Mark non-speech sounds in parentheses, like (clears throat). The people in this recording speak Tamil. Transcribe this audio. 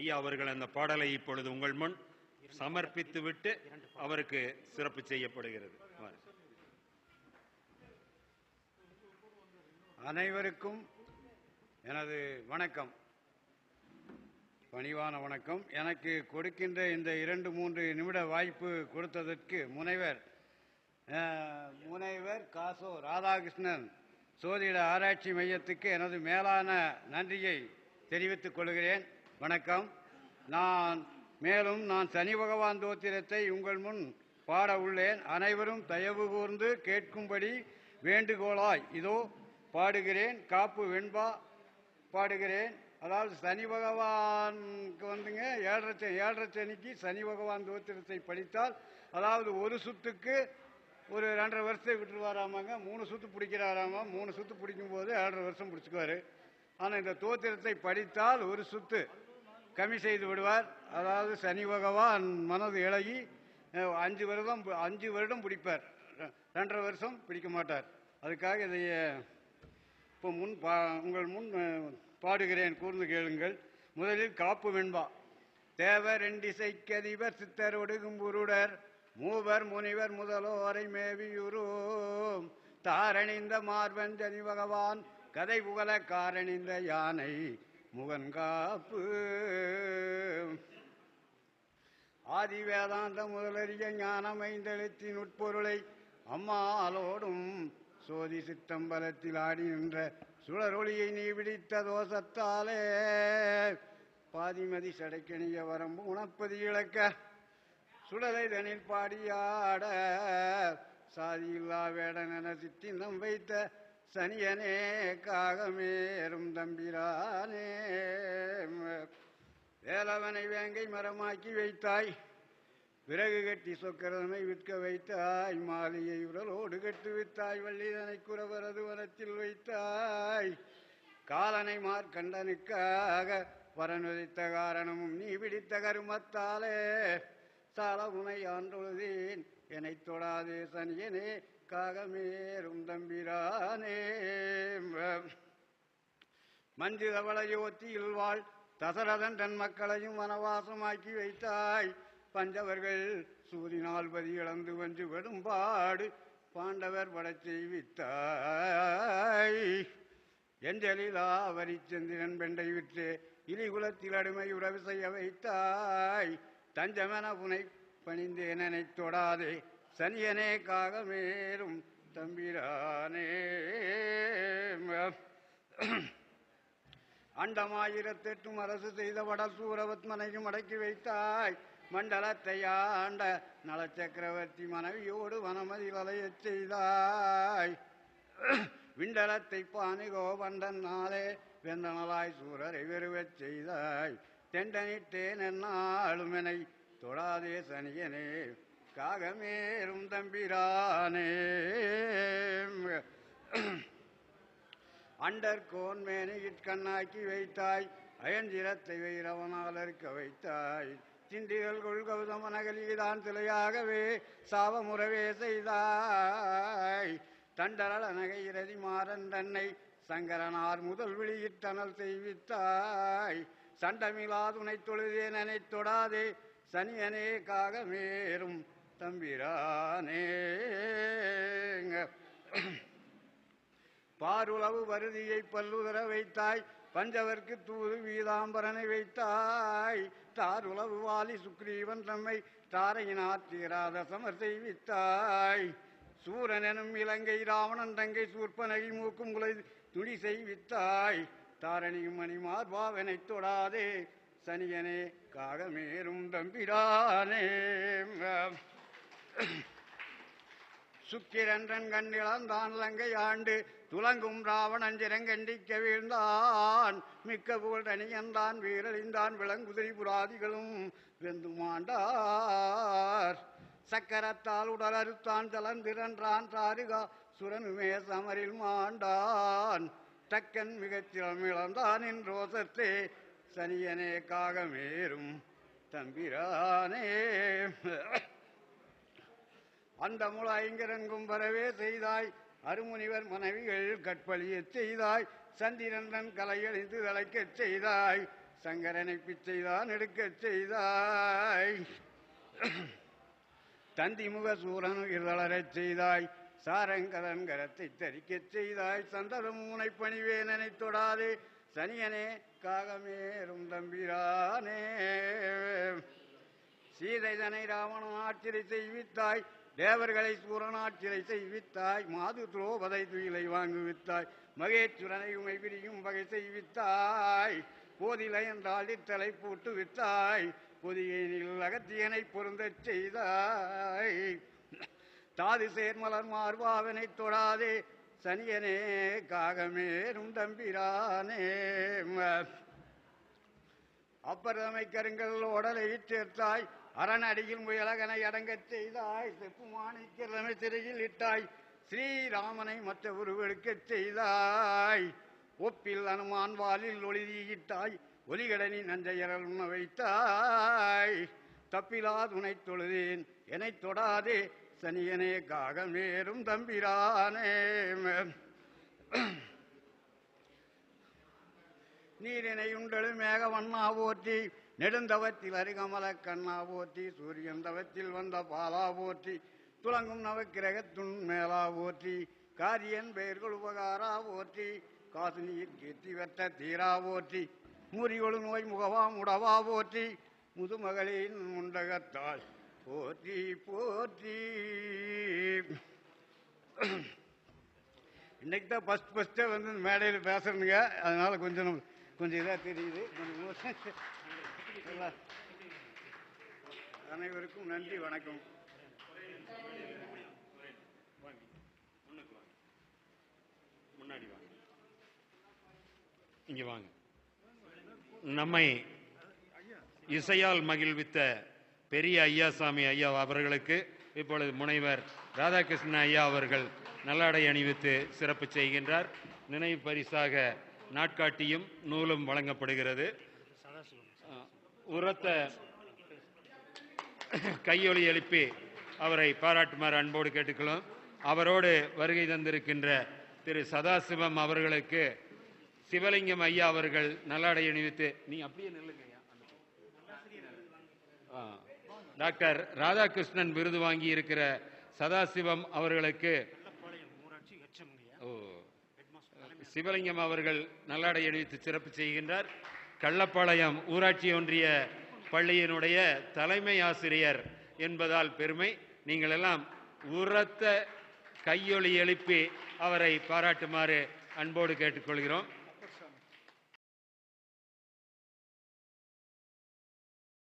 ஐயா அவர்கள் அந்த பாடலை இப்பொழுது உங்கள் முன் சமர்ப்பித்து விட்டு அவருக்கு சிறப்பு செய்யப்படுகிறது. அனைவருக்கும் எனது வணக்கம். பணிவான வணக்கம். எனக்கு கொடுக்கின்ற இந்த இரண்டு மூன்று நிமிட வாய்ப்பு கொடுத்ததற்கு முனைவர் முனைவர் காசோ ராதாகிருஷ்ணன் சோதிட ஆராய்ச்சி மையத்துக்கு எனது மேலான நன்றியை தெரிவித்துக் கொள்கிறேன். வணக்கம். நான் மேலும் நான் சனி பகவான் தோத்திரத்தை உங்கள் முன் பாட உள்ளேன். அனைவரும் தயவு கூர்ந்து கேட்கும்படி வேண்டுகோளாய் இதோ பாடுகிறேன். காப்பு வெண்பா பாடுகிறேன். அதாவது சனி பகவானுக்கு வந்துங்க ஏழரை ச- ஏழரை சனிக்கு சனி பகவான் தோத்திரத்தை படித்தால் அதாவது ஒரு சுத்துக்கு ஒரு ரெண்டரை வருஷத்தை விட்டுருவாராமாங்க. மூணு சுத்து பிடிக்கிறாராமா? மூணு சுத்து பிடிக்கும் போது ஏழரை வருஷம் பிடிச்சுக்குவாரு. ஆனால் இந்த தோத்திரத்தை படித்தால் ஒரு சுத்து. கம்மி செய்து விடுவார். அதாவது சனி பகவான் மனது இழகி அஞ்சு வருடம் அஞ்சு வருடம் பிடிப்பார். ரெண்டரை வருஷம் பிடிக்க மாட்டார். அதுக்காக இதை இப்போ முன் பா உங்கள் முன் பாடுகிறேன். கூர்ந்து கேளுங்கள். முதலில் காப்பு வெண்பா. தேவர் ரெண்டிசைக்கதிபர் சித்தர் ஒடுகும் உருடர் மூவர் முனிவர் முதலோரை மேவியுரோம் தாரணிந்த மார்பன் ஜனி பகவான் கதை புகழ காரணிந்த யானை முகன் காப்பு. ஆதி வேதாந்த முதலறிய ஞானமைந்தெழுத்தின் உட்பொருளை அம்மாலோடும் சோதி சித்தம்பலத்தில் ஆடி நின்ற சுழரொளியை நீ பிடித்த தோசத்தாலே. பாதிமதி சடைக்கணிய வரம்பு உணப்பதி இழக்க சுடலை தனில் பாடியாட சாதியில்லா வேடன் என சிற்றினம் வைத்த சனியனே காகமேறும் தம்பிரானே. வேலவனை வேங்கை மரமாக்கி வைத்தாய். விறகு கட்டி சொக்கரதனை விற்க வைத்தாய். மாலையை உடலோடு கட்டு வித்தாய். வள்ளிதனை குறவரது வனத்தில் வைத்தாய். காலனை மார்க்கண்டனுக்காக பரனுதித்த காரணமும் நீ பிடித்த கருமத்தாலே. சாலமுனை ஆண்டொழுதேன் என்னை தொடாதே சனியனே காகமேறும் தம்பிரானே. மஞ்சு தவளையோத்தியில் வாழ் தசரதன் தன் மக்களையும் வனவாசமாக்கி வைத்தாய். பஞ்சவர்கள் சூதினால் பதி இழந்து வஞ்சு வெடும்பாடு பாண்டவர் படச் செய்வித்தாய். எஞ்சலிலா வரிச்சந்திரன் பெண்டை விற்று இலிகுலத்தில் அடிமை உறவு செய்ய வைத்தாய். தஞ்சமென புனை பணிந்தேனனை தொடாதே. சனியனே காகமேறும் தம்பிரானே. அண்டமாயிரத்தெட்டும் அரசு செய்த வடசூரவத்மனையும் சூரவத்மனையும் அடக்கி வைத்தாய். மண்டலத்தை ஆண்ட நலச்சக்கரவர்த்தி மனைவியோடு வனமதி வலையச் செய்தாய். விண்டலத்தை பானி கோபண்டன் நாளே வெந்தனலாய் சூரரை வெறுவச் செய்தாய். தெண்டனிட்டேன் என்னாளுமெனை தொடாதே சனியனே. காகமேறும் தம்பிரானே. அண்டர் கோன்மேனை இட்கண்ணாக்கி வைத்தாய் அயஞ்சிரத்தை வைரவனால் வைத்தாய். சிண்டிகள் கொள் திலையாகவே நகலிதான் சிலையாகவே சாவமுறவே செய்தாய். தண்டரள நகை இரதி மாறன் தன்னை சங்கரனார் முதல் வெளியிட்டனல் செய்வித்தாய். சண்டமிலாதுனை தொழுதேன் தொடாதே சனியனே காகமேறும் தம்பிரானேங்க பாருளவு வருதியை பல்லுதர வைத்தாய் பஞ்சவர்க்கு தூது வீதாம்பரனை வைத்தாய். தாருளவு வாலி சுக்ரீவன் தம்மை தாரையினார் தீராத சமர் செய்வித்தாய். சூரன் எனும் இலங்கை ராவணன் தங்கை சூர்பனகி மூக்கும் குலை துணி செய்வித்தாய். தாரணியும் மணிமார் பாவனை தொடாதே சனியனே காகமேறும் தம்பிரானே (clears throat) சுக்கிரன்றன் கண்ணிழந்தான் லங்கை ஆண்டு துலங்கும் ராவணன் சிறங்கண்டிக்க வீழ்ந்தான். மிக்க புகழ் தனியந்தான் வீரழிந்தான் விளங்குதிரி புராதிகளும் வெந்துமாண்டார் சக்கரத்தால் உடல் அறுத்தான் தலந்திரன்றான் சாருகா சுரனுமே சமரில் மாண்டான். தக்கன் மிகச்சிலம் இழந்தான் என் ரோசத்தே சனியனே காகமேறும் தம்பிரானே. (clears throat) அந்த முள ஐங்கரங்கும் வரவே செய்தாய். அருமுனிவர் மனைவிகள் கற்பழியச் செய்தாய். சந்திரந்தன் கலையழிந்து தலைக்கச் செய்தாய். சங்கரனை பிச்சைதான் எடுக்கச் செய்தாய். தந்தி முக சூரன் இருளரச் செய்தாய். சாரங்கதன் கரத்தை தரிக்கச் செய்தாய். சந்தரும் முனை பணிவேனனை தொடாதே. சனியனே காகமேறும் தம்பிரானே. சீதைதனை ராவணன் ஆட்சிரை செய்வித்தாய். தேவர்களை சூரனாட்சிரை செய்வித்தாய் மாது துரோபதை துயிலை வாங்குவித்தாய் மகேஸ்வரனை உமை பிரியும் வகை செய்வித்தாய் போதிலை என்றால் இத்தலை போட்டு வித்தாய் பொதியனில் அகத்தியனை பொருந்தச் செய்தாய். தாது சேர்மலர் மார்பாவனை தொடாதே சனியனே காகமேறும் தம்பிரானே. அப்பரதமை கருங்கல் உடலை சேர்த்தாய் அரண் அடியில் முயலகனை அடங்கச் செய்தாய் செப்பு மாணிக்கிறமை சிறையில் இட்டாய் ஸ்ரீராமனை மற்ற உருவெடுக்கச் செய்தாய். ஒப்பில் அனுமான் வாலில் ஒளிதியிட்டாய் ஒலிகடனி நஞ்சையரல் உண்ண வைத்தாய். தப்பிலா துணை தொழுதேன் என்னைத் தொடாதே சனியனே காகமேறும் தம்பிரானே. நீரினை உண்டழு மேக வண்ணா போற்றி நெடுந்தவத்தில் அருகமல கண்ணா போற்றி சூரியன் தவத்தில் வந்த பாலா போற்றி துளங்கும் நவக்கிரகத்துன் மேலா போற்றி காரியன் பெயர்கள் உபகாரா போற்றி காசு நீர் கீர்த்தி வெட்ட தீரா போற்றி முறிகொழு நோய் முகவா முடவா போற்றி முதுமகளின் முண்டகத்தாள் போற்றி போற்றி. இன்னைக்கு தான் ஃபஸ்ட் ஃபஸ்ட்டே வந்து மேடையில் பேசுறேனுங்க. அதனால கொஞ்சம் கொஞ்சம் இதாக தெரியுது. கொஞ்சம் அனைவருக்கும் நன்றி வணக்கம். முன்னாடி வாங்க. இங்க வாங்க. நம்மை இசையால் மகிழ்வித்த பெரிய ஐயாசாமி ஐயா அவர்களுக்கு இப்பொழுது முனைவர் ராதாகிருஷ்ணன் ஐயா அவர்கள் நல்லாடை அணிவித்து சிறப்பு செய்கின்றார். நினைவு பரிசாக நாட்காட்டியும் நூலும் வழங்கப்படுகிறது. உரத்த கையொலி எழுப்பி அவரை பாராட்டுமாறு அன்போடு கேட்டுக்கலாம் அவரோடு வருகை தந்திருக்கின்ற திரு சதாசிவம் அவர்களுக்கு சிவலிங்கம் ஐயா அவர்கள் நல்லாடை அணிவித்து நீ அப்படியே நில்லுங்க ஆ. டாக்டர் ராதாகிருஷ்ணன் விருது வாங்கி இருக்கிற சதாசிவம் அவர்களுக்கு ஓ சிவலிங்கம் அவர்கள் நல்லாடை அணிவித்து சிறப்பு செய்கின்றார் கள்ளப்பாளையம் ஊராட்சி ஒன்றிய பள்ளியினுடைய தலைமை ஆசிரியர் என்பதால் பெருமை. நீங்கள் எல்லாம் உரத்த கையொலி எழுப்பி அவரை பாராட்டுமாறு அன்போடு கேட்டுக்கொள்கிறோம்.